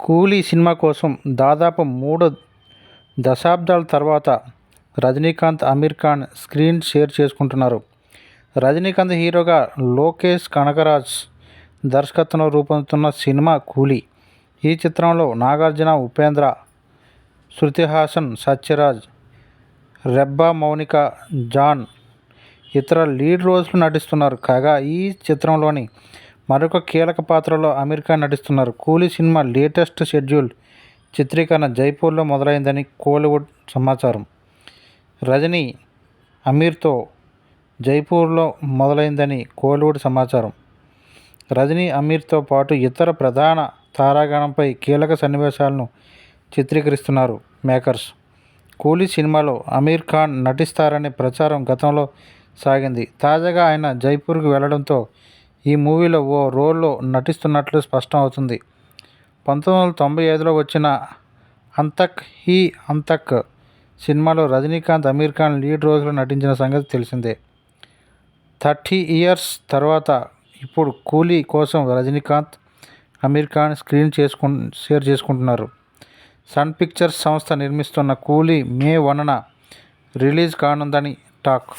కూలీ సినిమా కోసం దాదాపు మూడు దశాబ్దాల తర్వాత రజనీకాంత్ అమీర్ ఖాన్ స్క్రీన్ షేర్ చేసుకుంటున్నారు. రజనీకాంత్ హీరోగా లోకేష్ కనకరాజ్ దర్శకత్వంలో రూపొందుతున్న సినిమా కూలీ. ఈ చిత్రంలో నాగార్జున ఉపేంద్ర శృతి హాసన్ సత్యరాజ్ రెబ్బా మౌనిక జాన్ ఇతర లీడ్ రోల్స్లో నటిస్తున్నారు. కాగా ఈ చిత్రంలోని మరొక కీలక పాత్రలో అమీర్ ఖాన్ నటిస్తున్నారు. కూలీ సినిమా లేటెస్ట్ షెడ్యూల్ చిత్రీకరణ జైపూర్లో మొదలైందని కోలీవుడ్ సమాచారం. రజనీ అమీర్తో జైపూర్లో మొదలైందని కోలీవుడ్ సమాచారం. రజనీ అమీర్తో పాటు ఇతర ప్రధాన తారాగణంపై కీలక సన్నివేశాలను చిత్రీకరిస్తున్నారు మేకర్స్. కూలీ సినిమాలో అమీర్ ఖాన్ నటిస్తారనే ప్రచారం గతంలో సాగింది. తాజాగా ఆయన జైపూర్కి వెళ్ళడంతో ఈ మూవీలో ఓ రోల్లో నటిస్తున్నట్లు స్పష్టం అవుతుంది పంతొమ్మిది వందల తొంభై ఐదులో వచ్చిన అంతక్ హీ అంతక్ సినిమాలో రజనీకాంత్ అమీర్ ఖాన్ లీడ్ రోజులో నటించిన సంగతి తెలిసిందే. థర్టీ ఇయర్స్ తర్వాత ఇప్పుడు కూలీ కోసం రజనీకాంత్ అమీర్ ఖాన్ స్క్రీన్ చేసుకు షేర్ చేసుకుంటున్నారు. సన్ పిక్చర్స్ సంస్థ నిర్మిస్తున్న కూలీ మే వనన రిలీజ్ కానుందని టాక్.